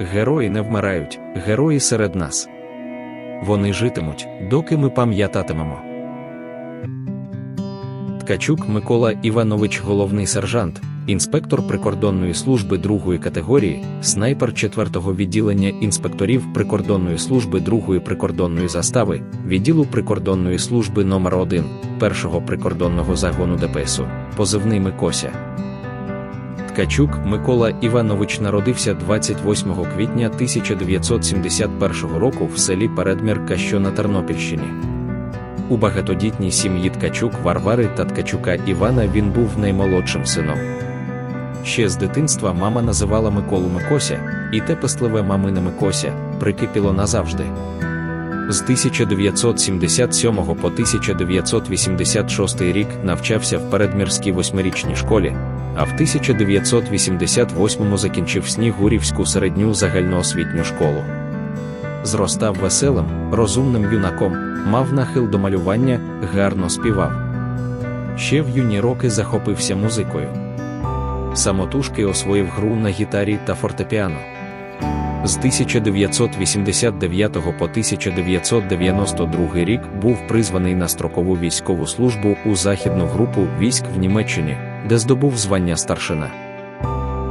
Герої не вмирають, герої серед нас. Вони житимуть, доки ми пам'ятатимемо. Ткачук Микола Іванович, головний сержант, інспектор прикордонної служби другої категорії, снайпер 4-го відділення інспекторів прикордонної служби другої прикордонної застави, відділу прикордонної служби номер 1 першого прикордонного загону ДПСу, позивний Микося. Ткачук Микола Іванович народився 28 квітня 1971 року в селі Передмірка, що на Тернопільщині. У багатодітній сім'ї Ткачук Варвари та Ткачука Івана він був наймолодшим сином. Ще з дитинства мама називала Миколу Микося, і те пестливе мамине Микося прикипіло назавжди. З 1977 по 1986 рік навчався в передмірській восьмирічній школі, а в 1988-му закінчив Снігурівську середню загальноосвітню школу. Зростав веселим, розумним юнаком, мав нахил до малювання, гарно співав. Ще в юні роки захопився музикою. Самотужки освоїв гру на гітарі та фортепіано. З 1989 по 1992 рік був призваний на строкову військову службу у західну групу військ в Німеччині, де здобув звання старшина.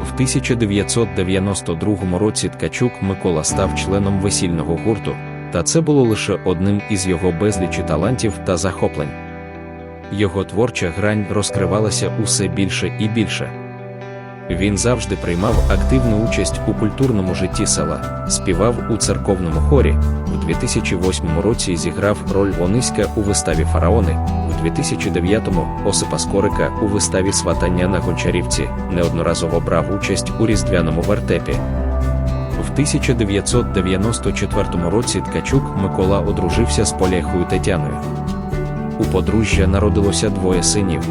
В 1992 році Ткачук Микола став членом весільного гурту, та це було лише одним із його безлічі талантів та захоплень. Його творча грань розкривалася усе більше і більше. Він завжди приймав активну участь у культурному житті села, співав у церковному хорі. У 2008 році зіграв роль Ониська у виставі Фараони, у 2009-му Осипа Скорика у виставі Сватання на Гончарівці, неодноразово брав участь у різдвяному вертепі. В 1994 році Ткачук Микола одружився з Поляхою Тетяною. У подружжя народилося двоє синів.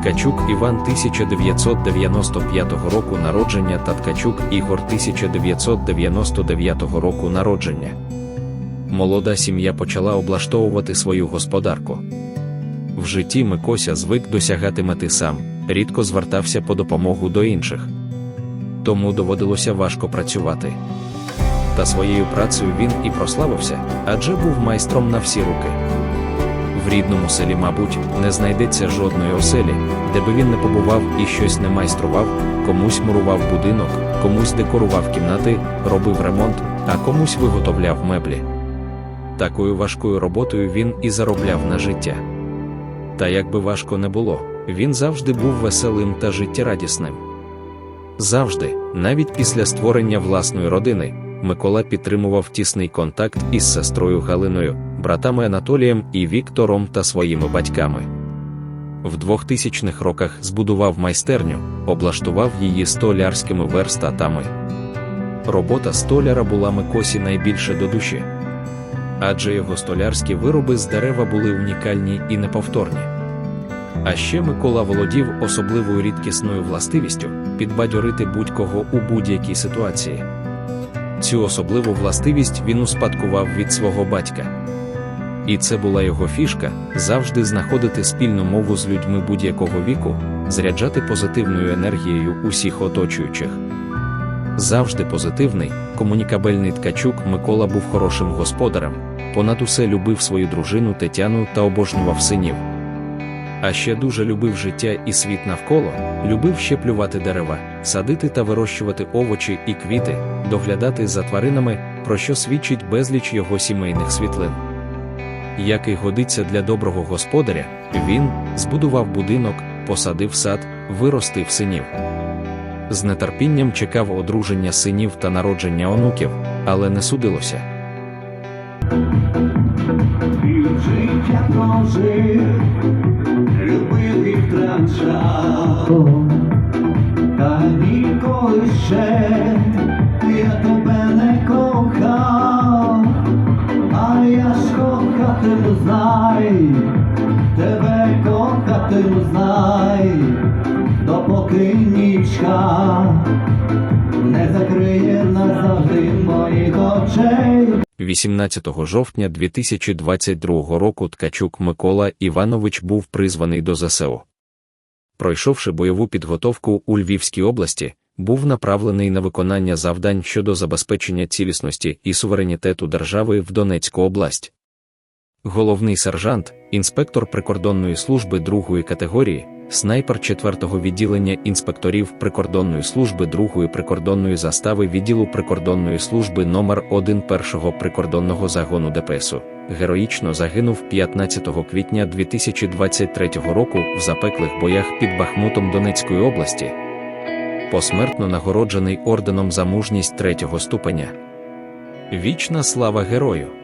Ткачук Іван 1995 року народження та Ткачук Ігор 1999 року народження. Молода сім'я почала облаштовувати свою господарку. В житті Микося звик досягати мети сам, рідко звертався по допомогу до інших. Тому доводилося важко працювати. Та своєю працею він і прославився, адже був майстром на всі руки. В рідному селі, мабуть, не знайдеться жодної оселі, де би він не побував і щось не майстрував, комусь мурував будинок, комусь декорував кімнати, робив ремонт, а комусь виготовляв меблі. Такою важкою роботою він і заробляв на життя. Та як би важко не було, він завжди був веселим та життєрадісним. Завжди, навіть після створення власної родини, Микола підтримував тісний контакт із сестрою Галиною, братами Анатолієм і Віктором та своїми батьками. В 2000-х роках збудував майстерню, облаштував її столярськими верстатами. Робота столяра була Микосі найбільше до душі. Адже його столярські вироби з дерева були унікальні і неповторні. А ще Микола володів особливою рідкісною властивістю підбадьорити будь-кого у будь-якій ситуації. Цю особливу властивість він успадкував від свого батька. І це була його фішка завжди знаходити спільну мову з людьми будь-якого віку, заряджати позитивною енергією усіх оточуючих. Завжди позитивний, комунікабельний ткачук Микола був хорошим господарем, понад усе любив свою дружину Тетяну та обожнював синів. А ще дуже любив життя і світ навколо, любив щеплювати дерева, садити та вирощувати овочі і квіти, доглядати за тваринами, про що свідчить безліч його сімейних світлин. Як і годиться для доброго господаря, він збудував будинок, посадив сад, виростив синів. З нетерпінням чекав одруження синів та народження онуків, але не судилося. Життя прожив, любив їх транша, та ніколи ще я тебе не кохав, а я ж кохатиму знай, тебе кохатиму знай, допоки нічка не закриє назавжди моїх очей. 18 жовтня 2022 року Ткачук Микола Іванович був призваний до ЗСУ. Пройшовши бойову підготовку у Львівській області, був направлений на виконання завдань щодо забезпечення цілісності і суверенітету держави в Донецьку область. Головний сержант, інспектор прикордонної служби другої категорії, снайпер 4-го відділення інспекторів прикордонної служби другої прикордонної застави відділу прикордонної служби номер 1 першого прикордонного загону ДПСу, героїчно загинув 15 квітня 2023 року в запеклих боях під Бахмутом Донецької області. Посмертно нагороджений орденом за мужність третього ступеня. Вічна слава герою!